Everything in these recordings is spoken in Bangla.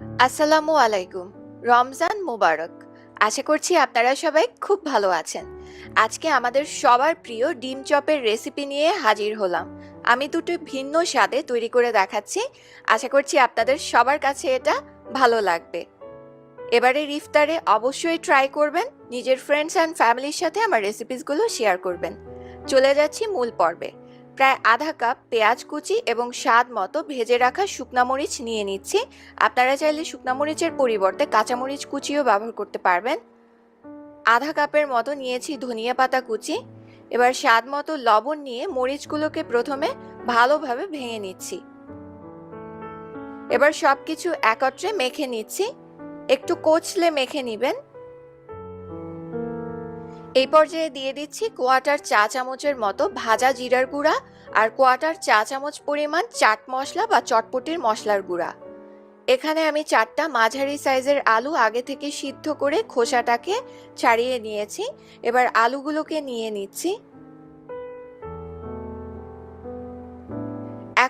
আসসালামু আলাইকুম। রমজান মোবারক। আশা করছি আপনারা সবাই খুব ভালো আছেন। আজকে আমাদের সবার প্রিয় ডিম চপের রেসিপি নিয়ে হাজির হলাম। আমি দুটো ভিন্ন স্বাদে তৈরি করে দেখাচ্ছি। আশা করছি আপনাদের সবার কাছে এটা ভালো লাগবে। এবারে ইফতারে অবশ্যই ট্রাই করবেন। নিজের ফ্রেন্ডস অ্যান্ড ফ্যামিলির সাথে আমার রেসিপিসগুলো শেয়ার করবেন। চলে যাচ্ছি মূল পর্বে। প্রায় আধা কাপ পেঁয়াজ কুচি এবং স্বাদ মতো ভেজে রাখা শুকনা মরিচ নিয়ে নিচ্ছি। আপনারা চাইলে শুকনা মরিচের পরিবর্তে কাঁচামরিচ কুচিও ব্যবহার করতে পারবেন। আধা কাপের মতো নিয়েছি ধনিয়া পাতা কুচি। এবার স্বাদ মতো লবণ নিয়ে মরিচগুলোকে প্রথমে ভালোভাবে ভেঙে নিচ্ছি। এবার সব কিছু একত্রে মেখে নিচ্ছি। একটু কোচলে মেখে নিবেন। এই পর্যায়ে দিয়ে দিচ্ছি কোয়াটার চা চামচের মতো ভাজা জিরার গুঁড়া আর কোয়াটার চা চামচ পরিমাণ চাট মশলা বা চটপটির মশলার গুঁড়া। এখানে আমি চারটা মাঝারি সাইজের আলু আগে থেকে সিদ্ধ করে খোসাটাকে ছাড়িয়ে নিয়েছি। এবার আলুগুলোকে নিয়ে নিচ্ছি।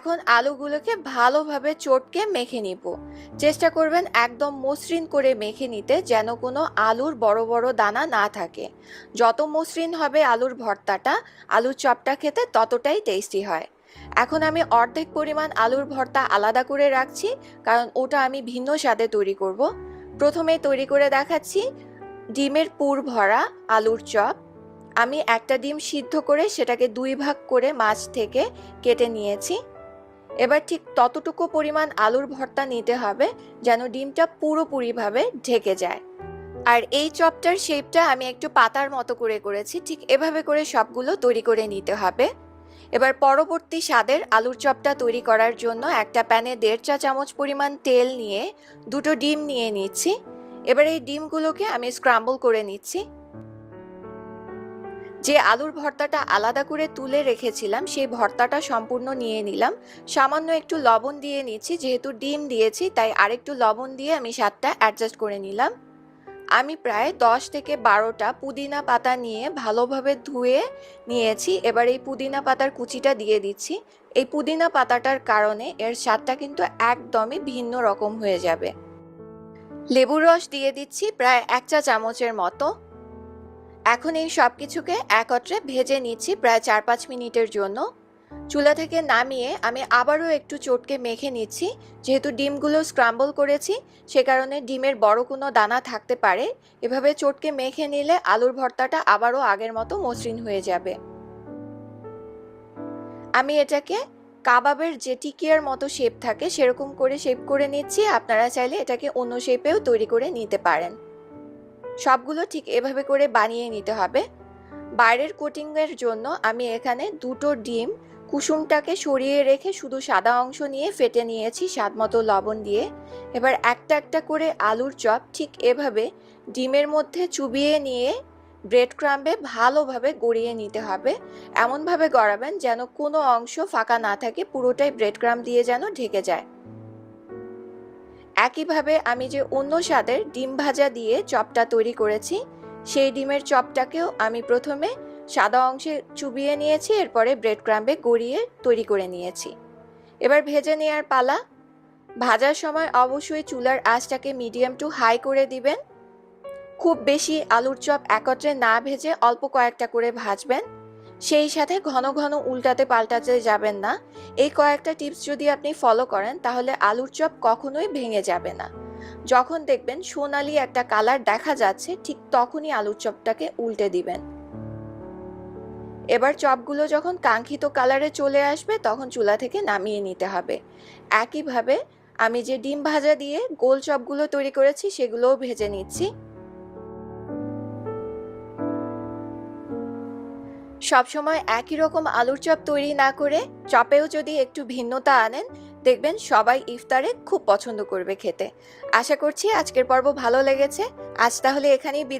এখন আলুগুলোকে ভালোভাবে চটকে মেখে নিব। চেষ্টা করবেন একদম মসৃণ করে মেখে নিতে যেন কোনো আলুর বড় বড় দানা না থাকে। যত মসৃণ হবে আলুর ভর্তাটা, আলুর চপটা খেতে ততটাই টেস্টি হয়। এখন আমি অর্ধেক পরিমাণ আলুর ভর্তা আলাদা করে রাখছি, কারণ ওটা আমি ভিন্ন স্বাদে তৈরি করব। প্রথমে তৈরি করে দেখাচ্ছি ডিমের পুর ভরা আলুর চপ। আমি একটা ডিম সিদ্ধ করে সেটাকে দুই ভাগ করে মাছ থেকে কেটে নিয়েছি। এবার ঠিক ততটুকু পরিমাণ আলুর ভর্তা নিতে হবে যেন ডিমটা পুরোপুরিভাবে ঢেকে যায়। আর এই চপটার শেপটা আমি একটু পাতার মতো করে করেছি, ঠিক এভাবে করে সবগুলো তৈরি করে নিতে হবে। এবার পরবর্তী স্বাদের আলুর চপটা তৈরি করার জন্য একটা প্যানে দেড় চা চামচ পরিমাণ তেল নিয়ে দুটো ডিম নিয়ে নিচ্ছি। এবার এই ডিমগুলোকে আমি স্ক্রাম্বল করে নিচ্ছি। যে আলুর ভর্তাটা আলাদা করে তুলে রেখেছিলাম, সেই ভর্তাটা সম্পূর্ণ নিয়ে নিলাম। সামান্য একটু লবণ দিয়ে নিচ্ছি, যেহেতু ডিম দিয়েছি, তাই আরেকটু লবণ দিয়ে আমি স্বাদটা অ্যাডজাস্ট করে নিলাম। আমি প্রায় দশ থেকে বারোটা পুদিনা পাতা নিয়ে ভালোভাবে ধুয়ে নিয়েছি। এবার এই পুদিনা পাতার কুচিটা দিয়ে দিচ্ছি। এই পুদিনা পাতাটার কারণে এর স্বাদটা কিন্তু একদমই ভিন্ন রকম হয়ে যাবে। লেবুর রস দিয়ে দিচ্ছি প্রায় এক চা চামচের মতো। এখন এই সব কিছুকে একত্রে ভেজে নিচ্ছি প্রায় চার পাঁচ মিনিটের জন্য। চুলা থেকে নামিয়ে আমি আবারও একটু চটকে মেখে নিচ্ছি। যেহেতু ডিমগুলো স্ক্রাম্বল করেছি, সে কারণে ডিমের বড় কোনো দানা থাকতে পারে। এভাবে চটকে মেখে নিলে আলুর ভর্তাটা আবারও আগের মতো মসৃণ হয়ে যাবে। আমি এটাকে কাবাবের যে টিকিয়ার মতো শেপ থাকে, সেরকম করে শেপ করে নিচ্ছি। আপনারা চাইলে এটাকে অন্য শেপেও তৈরি করে নিতে পারেন। সবগুলো ঠিক এভাবে করে বানিয়ে নিতে হবে। বাইরের কোটিংয়ের জন্য আমি এখানে দুটো ডিম কুসুমটাকে সরিয়ে রেখে শুধু সাদা অংশ নিয়ে ফেটে নিয়েছি স্বাদ মতো লবণ দিয়ে। এবার একটা একটা করে আলুর চপ ঠিক এভাবে ডিমের মধ্যে চুবিয়ে নিয়ে ব্রেড ক্রাম্বে ভালোভাবে গড়িয়ে নিতে হবে। এমনভাবে গড়াবেন যেন কোনো অংশ ফাঁকা না থাকে, পুরোটাই ব্রেড ক্রাম দিয়ে যেন ঢেকে যায়। একইভাবে আমি যে অন্য স্বাদের ডিম ভাজা দিয়ে চপটা তৈরি করেছি, সেই ডিমের চপটাকেও আমি প্রথমে সাদা অংশে চুবিয়ে নিয়েছি, এরপরে ব্রেড ক্রাম্বে গড়িয়ে তৈরি করে নিয়েছি। এবার ভেজে নেওয়ার পালা। ভাজার সময় অবশ্যই চুলার আঁচটাকে মিডিয়াম টু হাই করে দিবেন। খুব বেশি আলুর চপ একত্রে না ভেজে অল্প কয়েকটা করে ভাজবেন। সেই সাথে ঘন ঘন উল্টাতে পাল্টাতে যাবেন না। এই কয়েকটা টিপস যদি আপনি ফলো করেন, তাহলে আলুর চপ কখনোই ভেঙে যাবে না। যখন দেখবেন সোনালি একটা কালার দেখা যাচ্ছে, ঠিক তখনই আলুর চপটাকে উল্টে দিবেন। এবার চপগুলো যখন কাঙ্ক্ষিত কালারে চলে আসবে, তখন চুলা থেকে নামিয়ে নিতে হবে। একইভাবে আমি যে ডিম ভাজা দিয়ে গোল চপগুলো তৈরি করেছি, সেগুলোও ভেজে নিচ্ছি। সবসময় একই রকম আলুর চপ তৈরি না করে চপেও যদি একটু ভিন্নতা আনেন, দেখবেন সবাই ইফতারে খুব পছন্দ করবে খেতে। আশা করছি আজকের পর্ব ভালো লেগেছে। আজ তাহলে এখানেই বিদায়।